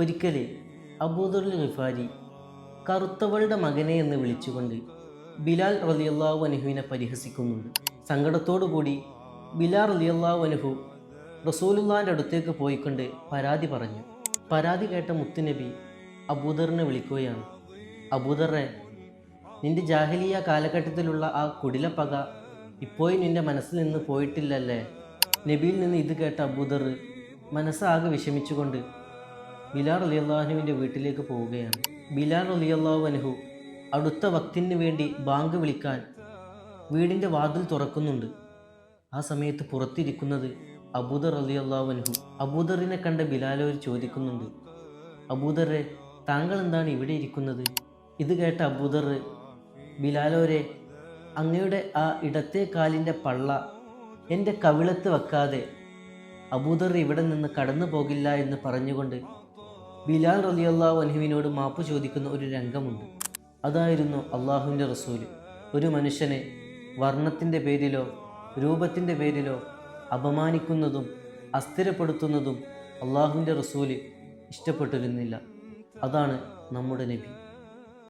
ഒരിക്കൽ അബൂദുൽ ഗിഫാരി കറുത്തവളുടെ മകനെ എന്ന് വിളിച്ചുകൊണ്ട് ബിലാൽ റലിയല്ലാഹു അനുഹുവിനെ പരിഹസിക്കുന്നുണ്ട്. സങ്കടത്തോടു കൂടി ബിലാൽ റലിയല്ലാഹു അനുഹു റസൂലുള്ളാന്റെ അടുത്തേക്ക് പോയിക്കൊണ്ട് പരാതി പറഞ്ഞു. പരാതി കേട്ട മുത്തുനബി അബൂദറിനെ വിളിക്കുകയാണ്. അബൂദറെ നിന്റെ ജാഹലിയ കാലഘട്ടത്തിലുള്ള ആ കുടിലപ്പക ഇപ്പോഴും നിന്റെ മനസ്സിൽ നിന്ന് പോയിട്ടില്ലല്ലേ? നബിയിൽ നിന്ന് ഇത് കേട്ട അബൂദർ മനസ്സാകെ വിഷമിച്ചുകൊണ്ട് ബിലാൽ അലിയല്ലാഹുവിന്റെ വീട്ടിലേക്ക് പോവുകയാണ്. ബിലാൽ അള്ളാഹു അനുഹു അടുത്ത വക്തിന് വേണ്ടി ബാങ്ക് വിളിക്കാൻ വീടിന്റെ വാതിൽ തുറക്കുന്നുണ്ട്. ആ സമയത്ത് പുറത്തിരിക്കുന്നത് അബൂദർ അലിയല്ലാഹു അനുഹു അബൂദറിനെ കണ്ട ബിലാലോർ ചോദിക്കുന്നുണ്ട്. അബൂദറെ താങ്കൾ എന്താണ് ഇവിടെ ഇരിക്കുന്നത്? ഇത് കേട്ട അബൂദർ ബിലാലോരെ അങ്ങയുടെ ആ ഇടത്തെ കാലിന്റെ പള്ള എന്റെ കവിളത്ത് വെക്കാതെ അബൂദർ ഇവിടെ നിന്ന് കടന്നു പോകില്ല എന്ന് പറഞ്ഞുകൊണ്ട് ബിലാൽ റലിയല്ലാഹു അൻഹുവിനോട് മാപ്പ് ചോദിക്കുന്ന ഒരു രംഗമുണ്ട്. അതായിരുന്നു അള്ളാഹുവിന്റെ റസൂൽ ഒരു മനുഷ്യനെ വർണത്തിന്റെ പേരിലോ രൂപത്തിന്റെ പേരിലോ അപമാനിക്കുന്നതും അസ്ഥിരപ്പെടുത്തുന്നതും അള്ളാഹുവിന്റെ റസൂൽ ഇഷ്ടപ്പെട്ടിരുന്നില്ല. അതാണ് നമ്മുടെ നബി.